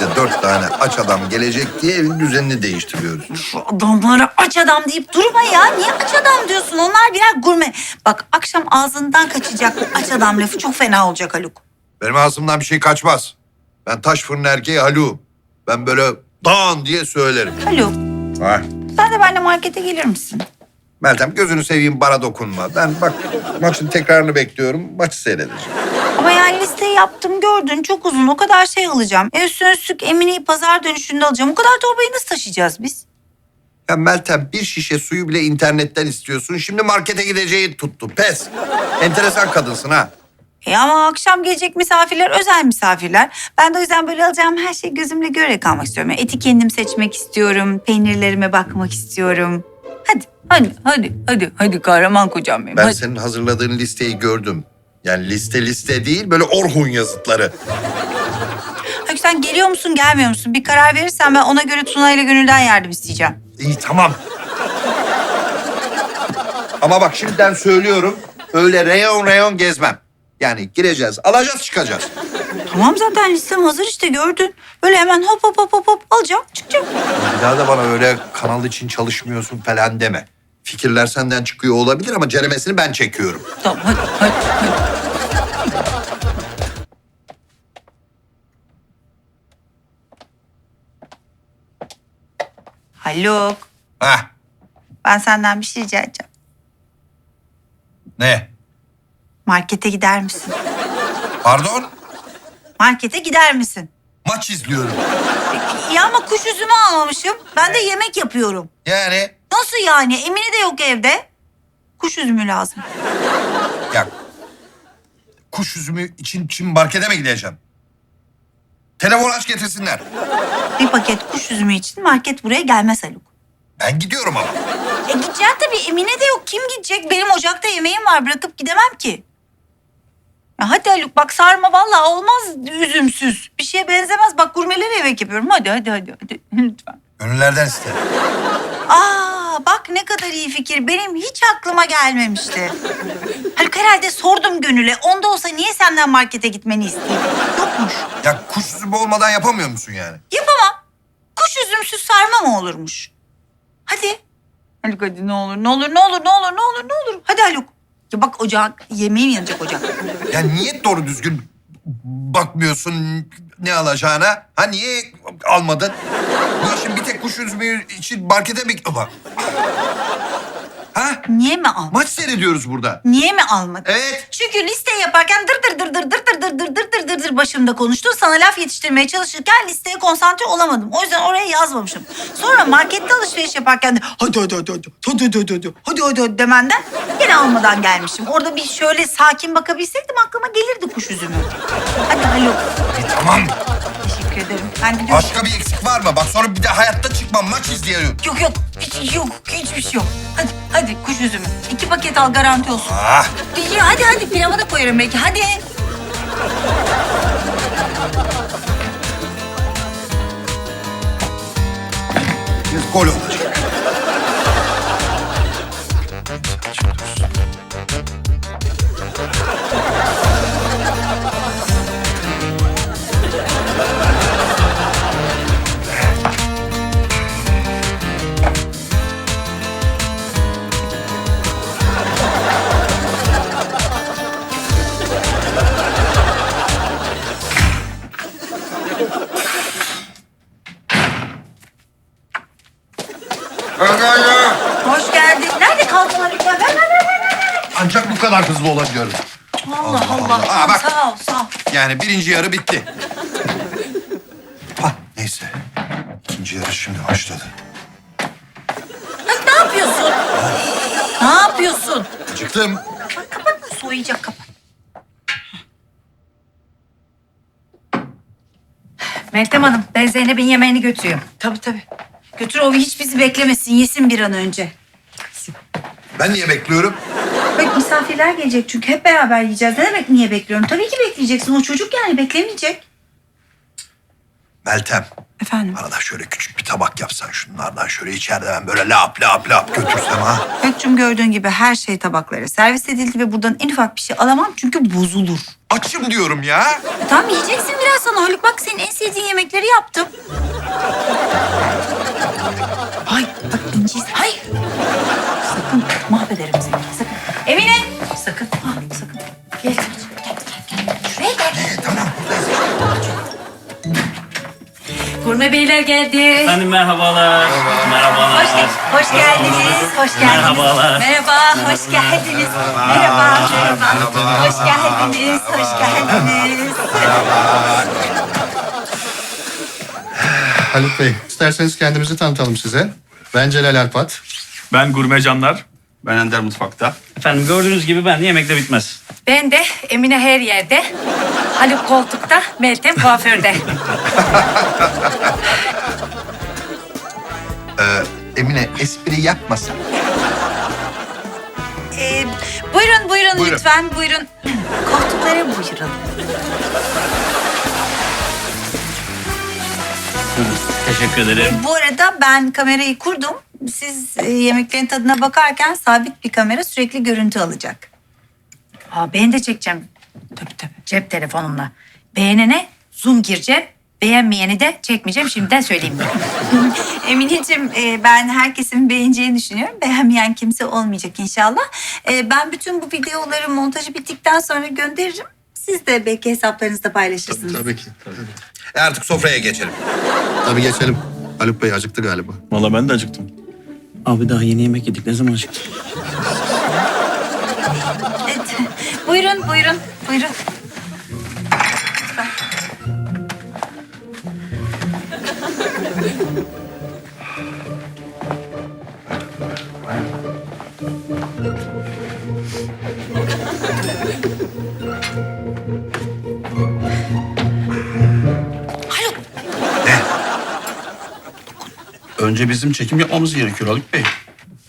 Bize dört tane aç adam gelecek diye evin düzenini değiştiriyoruz. Şu adamlara aç adam deyip durma ya. Niye aç adam diyorsun? Onlar birer gurme. Bak akşam ağzından kaçacak bu aç adam lafı çok fena olacak Haluk. Benim ağzımdan bir şey kaçmaz. Ben taş fırın erkeği Haluk'um. Ben böyle dağın diye söylerim. Haluk Ha. sen de benimle markete gelir misin? Meltem gözünü seveyim bana dokunma. Ben bak maçın tekrarını bekliyorum. Maçı seyredeceğim. Ama yani listeyi yaptım gördün çok uzun o kadar şey alacağım. E üstüne üstlük Emine'yi pazar dönüşünde alacağım. O kadar torbayı nasıl taşıyacağız biz? Ya Meltem bir şişe suyu bile internetten istiyorsun. Şimdi markete gideceği tuttu. Pes. Enteresan kadınsın ha. E ama akşam gelecek misafirler özel misafirler. Ben de o yüzden böyle alacağım her şeyi gözümle görerek almak istiyorum. Yani eti kendim seçmek istiyorum. Peynirlerime bakmak istiyorum. Hadi, hadi, hadi, hadi, hadi kahraman kocam benim. Ben hadi. senin hazırladığın listeyi gördüm. Yani liste liste değil böyle Orhun yazıtları. Haluk sen geliyor musun gelmiyor musun? Bir karar verirsen ben ona göre Tuna ile Gönül'den yardım isteyeceğim. İyi tamam. Ama bak şimdiden söylüyorum. Öyle reyon reyon gezmem. Yani gireceğiz, alacağız, çıkacağız. Tamam zaten listem hazır işte gördün. Böyle hemen hop hop hop hop hop alacağım çıkacağım. Bir daha da bana öyle kanal için çalışmıyorsun falan deme. Fikirler senden çıkıyor olabilir ama ceremesini ben çekiyorum. Tamam hadi hadi hadi. Haluk Hah, ben senden bir şey rica edeceğim. ne? Markete gider misin? Pardon? Markete gider misin? Maç izliyorum. İyi ama kuş üzümü almamışım. Ben de yemek yapıyorum. Yani Nasıl yani? Emine de yok evde. Kuş üzümü lazım. ya kuş üzümü için şimdi markete mi gideceğim? Telefon aç getirsinler. Bir paket kuş üzümü için market buraya gelmez Haluk. Ben gidiyorum ama. E gideceksin tabii. Emine de yok. Kim gidecek? Benim ocakta yemeğim var. Bırakıp gidemem ki. Ya hadi Haluk bak sarma vallahi olmaz üzümsüz. Bir şeye benzemez. Bak gurmeleri yemek yapıyorum. Hadi hadi hadi hadi. Lütfen. Gönüllerden iste. Aa bak ne kadar iyi fikir. Benim hiç aklıma gelmemişti. Haluk herhalde sordum Gönül'e. Onda olsa niye senden markete gitmeni isteyeyim? Yokmuş. Ya kuş üzümü olmadan yapamıyor musun yani? Yapamam. Kuş üzümsüz sarma mı olurmuş? Hadi. Haluk hadi ne olur ne olur ne olur ne olur ne olur ne olur. Hadi Haluk. Ya bak ocak yemeğim yanacak ocak. Ya niye doğru düzgün bakmıyorsun ne alacağına? Ha niye almadın? Niye şimdi bir tek kuş üzümü için markete mi... Bak. Ha? Niye mi al? Maç seyrediyoruz burada. Niye mi almadın? Evet. Çünkü listeyi yaparken dır dır dır dır dır dır dır dır dır dır dır dır başımda konuştu. Sana laf yetiştirmeye çalışırken listeye konsantre olamadım. O yüzden oraya yazmamışım. Sonra markette alışveriş yaparken de hadi hadi hadi hadi hadi hadi hadi hadi hadi hadi demenden yine almadan gelmişim. Orada bir şöyle sakin bakabilseydim aklıma gelirdi kuş üzümü. Hadi. E, tamam. Teşekkür ederim. Ben gidiyorum. Başka bir eksik var mı? Bak sonra bir de hayatta çıkmam. Maç izleyelim. Yok yok hiç yok hiçbir şey yok. Hadi hadi kuş üzümü. İki paket al garanti olsun. Ah. İyi, hadi hadi pilava da koyarım belki hadi. Biz gol olacak. Hoş geldin. Nerede kaldın Haluk? Ver ver ver ver. Ancak bu kadar hızlı olabiliyorum. Allah Allah. Allah. Aa, bak. Sağ ol sağ ol. Yani birinci yarı bitti. Ah, neyse. İkinci yarı şimdi başladı. Ne yapıyorsun? ne yapıyorsun? Çıktım. Bak kapat soğuyacak kapat. Meltem Hanım, ben Zeynep'in yemeğini götürüyorum. Tabii tabii. Götür o hiç bizi beklemesin. Yesin bir an önce. Ben niye bekliyorum? Bak misafirler gelecek çünkü hep beraber yiyeceğiz. Ne demek niye bekliyorum? Tabii ki bekleyeceksin. O çocuk yani beklemeyecek. Meltem, Efendim? bana da şöyle küçük bir tabak yapsan şunlardan şöyle içeride ben böyle lap lap lap götürsem ha. Ökçüm gördüğün gibi her şey tabaklara servis edildi ve buradan en ufak bir şey alamam çünkü bozulur. Açım diyorum ya. E, Tamam yiyeceksin biraz sana Haluk. Bak senin en sevdiğin yemekleri yaptım. Ay bak İnci. Hayır. Sakın mahvederim seni. Sakın. Emine. Sakın. Ha, sakın. Gel. Gel, gel, gel. Şuraya gel. Tamam. Gurme beyler geldi. Efendim merhabalar. Merhabalar. Hoş, ge- hoş geldiniz. Hoş geldiniz. Merhabalar. Merhaba. Hoş geldiniz. Merhaba. Merhaba. Hoş geldiniz. Hoş geldiniz. Haluk Bey, isterseniz kendimizi tanıtalım size. Ben Celal Alpat. Ben Gurme Canlar. Ben Ender Mutfak'ta. Efendim gördüğünüz gibi ben de yemekte bitmez. Ben de Emine her yerde. Haluk koltukta, Meltem kuaförde. Emine espri yapmasın. Ee, buyurun, buyurun, Buyurun. lütfen buyurun. Koltuklara buyurun. Teşekkür ederim. Bu arada ben kamerayı kurdum. Siz e, yemeklerin tadına bakarken sabit bir kamera sürekli görüntü alacak. Aa, ben de çekeceğim. Tabii tabii. Cep telefonumla. Beğenene zoom gireceğim. Beğenmeyeni de çekmeyeceğim. Şimdiden söyleyeyim. Emineciğim e, ben herkesin beğeneceğini düşünüyorum. Beğenmeyen kimse olmayacak inşallah. E, ben bütün bu videoları montajı bittikten sonra gönderirim. Siz de belki hesaplarınızda paylaşırsınız. Tabii ki. Tabii, E, artık sofraya geçelim. tabii geçelim. Haluk Bey acıktı galiba. Valla ben de acıktım. Abi daha yeni yemek yedik. Ne zaman çıktı? Evet. Buyurun, buyurun, buyurun. Önce bizim çekim yapmamız gerekiyor Haluk Bey.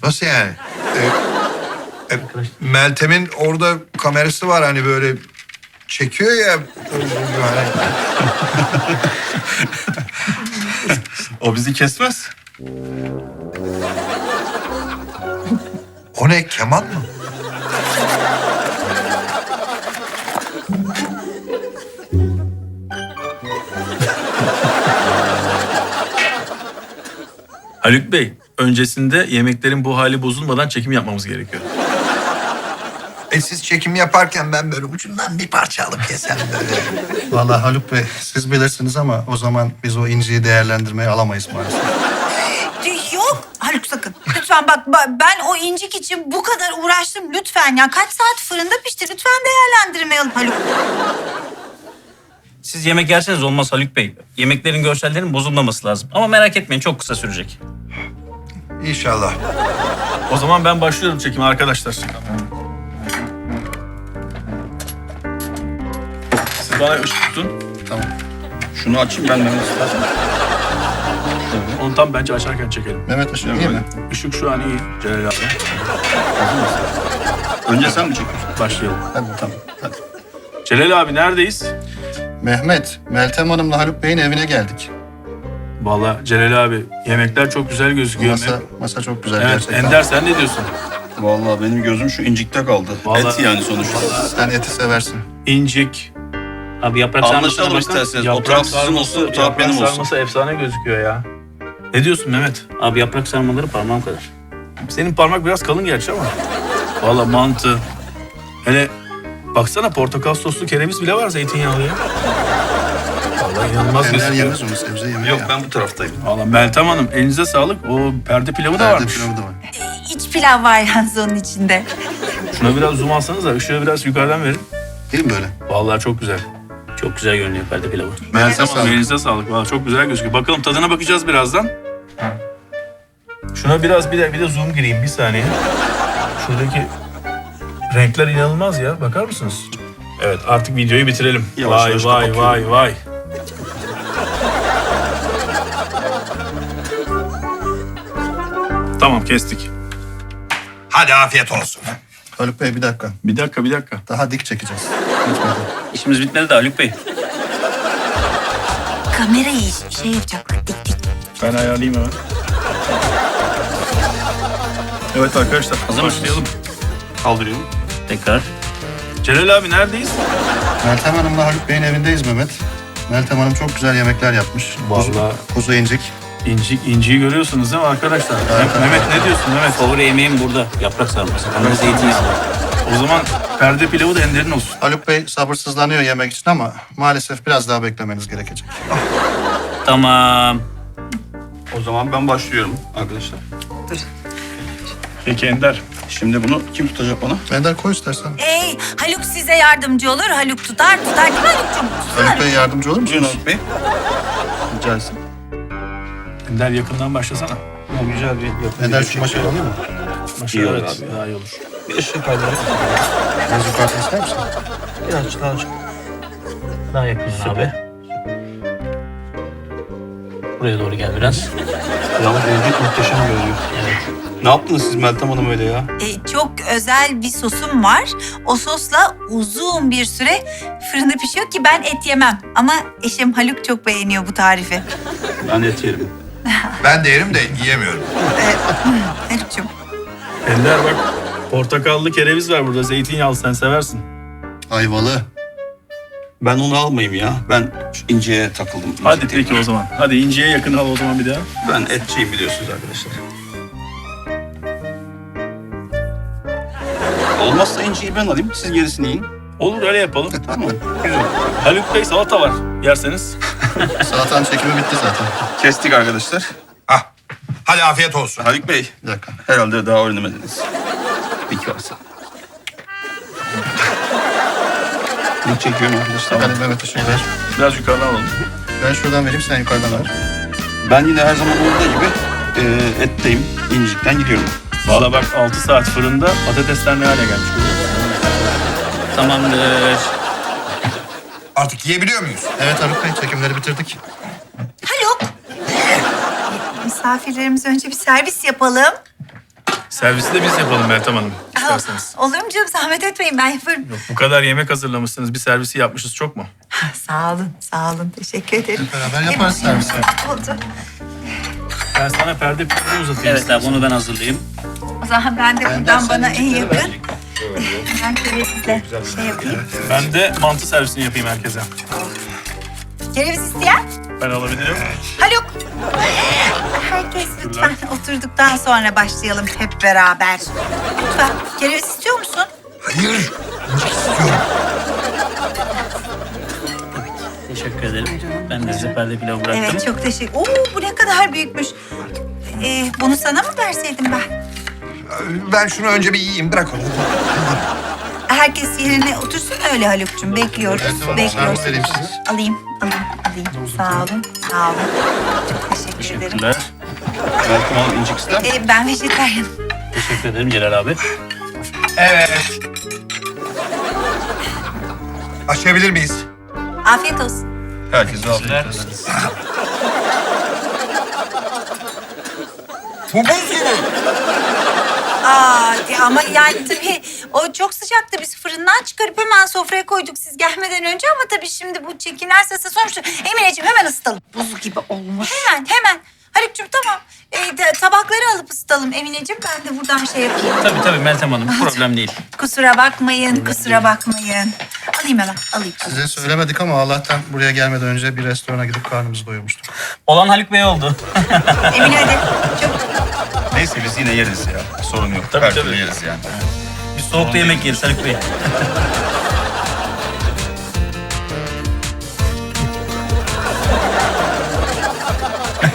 Nasıl yani? Ee, e, Meltem'in orada kamerası var hani böyle çekiyor ya. Yani. O bizi kesmez. O ne keman mı? Haluk Bey, öncesinde yemeklerin bu hali bozulmadan çekim yapmamız gerekiyor. E siz çekim yaparken ben böyle ucundan bir parça alıp yesem böyle. Vallahi Haluk Bey, siz bilirsiniz ama o zaman biz o inciyi değerlendirmeye alamayız maalesef. Yok Haluk sakın. Lütfen bak ba- ben o incik için bu kadar uğraştım lütfen ya. Kaç saat fırında pişti lütfen değerlendirmeyelim Haluk. Siz yemek yerseniz olmaz Haluk Bey. Yemeklerin görsellerinin bozulmaması lazım. Ama merak etmeyin çok kısa sürecek. İnşallah. O zaman ben başlıyorum çekime arkadaşlar. Siz bana ışık tutun. Tamam. Şunu açayım ben Mehmet istersen. Onu tam bence açarken çekelim. Mehmet Işık iyi mi? Işık şu an iyi. Celal abi. Önce sen mi çekiyorsun? Başlayalım. Hadi tamam. Hadi. Celal abi neredeyiz? Mehmet, Meltem Hanım'la Haluk Bey'in evine geldik. Vallahi Celal abi yemekler çok güzel gözüküyor. Masa, masa çok güzel evet, gerçekten. Ender sen ne diyorsun? Vallahi benim gözüm şu incikte kaldı. Vallahi- Et yani sonuçta. Sen eti seversin. İncik, Abi yaprak sarmasına Anlaşalım bakın. isterseniz. O yaprak taraf sizin olsun, bu taraf yaprak benim olsun. sarması efsane gözüküyor ya. Ne diyorsun Mehmet? Abi yaprak sarmaları parmağım kadar. Senin parmak biraz kalın gerçi ama. Valla mantı. Hele baksana portakal soslu kereviz bile var zeytinyağlı ya. Valla inanılmaz Ender gözüküyor. yemez onu, sebze yemiyor Yok ya. ben bu taraftayım. Valla Meltem Hanım elinize sağlık. O perde pilavı da Perde varmış. pilavı da var. İç pilav var yalnız onun içinde. Şuna biraz zoom alsanız da ışığı biraz yukarıdan verin. Değil mi böyle? Vallahi çok güzel. Çok güzel görünüyor perde pilavı. Meltem Hanım sağlık. elinize sağlık. Valla çok güzel gözüküyor. Bakalım tadına bakacağız birazdan. Şuna biraz bir de, bir de zoom gireyim bir saniye. Şuradaki renkler inanılmaz ya. Bakar mısınız? Evet artık videoyu bitirelim. Yavaş vay yavaş vay vay vay. Tamam kestik. Hadi afiyet olsun. Haluk Bey bir dakika. Bir dakika bir dakika. Daha dik çekeceğiz. Lütfen. İşimiz bitmedi de Haluk Bey. Kamerayı şey yapacaklar dik dik. Ben ayarlayayım hemen. Evet arkadaşlar Hazır mısınız? başlayalım. Kaldırıyorum. Tekrar. Celal abi neredeyiz? Meltem Hanım'la Haluk Bey'in evindeyiz Mehmet. Meltem Hanım çok güzel yemekler yapmış. Vallahi. Kuzu, kuzu incik. İnci, inciyi görüyorsunuz değil mi arkadaşlar? Mehmet ne diyorsun Mehmet? Favori yemeğim burada. Yaprak sarması. Ama zeytinyağı. O zaman perde pilavı da enderin olsun. Haluk Bey sabırsızlanıyor yemek için ama maalesef biraz daha beklemeniz gerekecek. Tamam. O zaman ben başlıyorum arkadaşlar. Peki Ender. Şimdi bunu kim tutacak bana? Ender koy istersen. Ey Haluk size yardımcı olur. Haluk tutar tutar değil mi Haluk'cum? Haluk Bey yardımcı olur musunuz? Haluk Bey. Rica etsin. Ender yakından başlasana. güzel bir yapı. Ender şu maşayı alayım mı? İyi olur evet. abi. Daha iyi olur. Bir ışık kaydı. Biraz yukarıda ister misin? Birazcık daha açık. Daha yakın abi. Buraya doğru gel biraz. Yalnız evcilik muhteşem görünüyor. Ne yaptınız siz Meltem Hanım öyle ya? E, çok özel bir sosum var. O sosla uzun bir süre fırında pişiyor ki ben et yemem. Ama eşim Haluk çok beğeniyor bu tarifi. Ben et yerim. Ben de yerim de yiyemiyorum. Haluk'cum. Ender bak portakallı kereviz var burada. Zeytinyağlı sen seversin. Ayvalı. Ben onu almayayım ya. Ben şu inciye takıldım. Hadi peki o zaman. Hadi inciye yakın al o zaman bir daha. Ben etçiyim biliyorsunuz arkadaşlar. Olmazsa inciyi ben alayım. Siz gerisini yiyin. Olur öyle yapalım. Tamam. Güzel. Haluk Bey salata var. Yerseniz. Salatanın çekimi bitti zaten. Kestik arkadaşlar. Ah. Hadi afiyet olsun. Haluk Bey. Bir dakika. Herhalde daha öğrenemediniz. Peki varsa. Ne çekiyorum arkadaşlar? Hadi Mehmet'e şey ver. Biraz yukarıdan alalım. Ben şuradan vereyim sen yukarıdan ver. Ben yine her zaman olduğu gibi e, etteyim. İncikten gidiyorum. Valla bak 6 saat fırında patatesler ne hale gelmiş. görüyor musun? Tamamdır. Artık yiyebiliyor muyuz? Evet Haluk Bey çekimleri bitirdik. Haluk. Misafirlerimize önce bir servis yapalım. Servisi de biz yapalım Meltem Hanım isterseniz. Olur mu canım zahmet etmeyin ben yaparım. Yok, bu kadar yemek hazırlamışsınız. Bir servisi yapmışız çok mu? Sağ olun, sağ olun. Teşekkür ederim. Beraber yaparız servisi. Oldu. Ben sana perde pilavı uzatayım. Evet abi onu ben hazırlayayım. O zaman ben de buradan bana en yakın. Ben kerevizle şey yapayım. Ben de mantı servisini yapayım herkese. Kereviz isteyen? Ben alabilirim. Haluk. Herkes lütfen oturduktan sonra başlayalım hep beraber. Lütfen. Kereviz istiyor musun? Hayır. İncik istiyorum. Teşekkür ederim. Ben de size perde pilavı bıraktım. Evet çok teşekkür. Oo bu ne kadar büyükmüş. Ee, bunu sana mı verseydim ben? Ben şunu önce bir yiyeyim. Bırak onu. Herkes yerine otursun öyle Haluk'cum. Bekliyoruz, Evet, bekliyoruz. Servis vereyim size. Alayım, alayım, alayım. Sağ olun, sağ olun. Çok teşekkür ederim. Teşekkürler. Meltem Hanım incik ister? Ee, ben vejetaryenim. Teşekkür ederim Celal abi. Evet. Açabilir miyiz? Afiyet olsun. Herkese afiyet olsun. Bu buz gibi. Aa, de- ama yani tabii o çok sıcaktı. Biz fırından çıkarıp hemen sofraya koyduk siz gelmeden önce ama tabii şimdi bu çekimler sırası sonuçta. Emineciğim hemen ısıtalım. Buz gibi olmuş. Hemen, hemen. Haluk'cum tamam. Ee, de- tabakları alıp ısıtalım Emineciğim. Ben de buradan şey yapayım. Tabii tabii Meltem Hanım problem değil. Kusura bakmayın, kusura bakmayın. Alayım hemen, alayım. Size söylemedik ama Allah'tan buraya gelmeden önce bir restorana gidip karnımızı doyurmuştuk. Olan Haluk Bey oldu. Emine hadi. Çok Neyse biz yine yeriz ya. Sorun yok. Tabii, Her tabii. yeriz yani. Bir soğukta yemek yeriz Haluk Bey.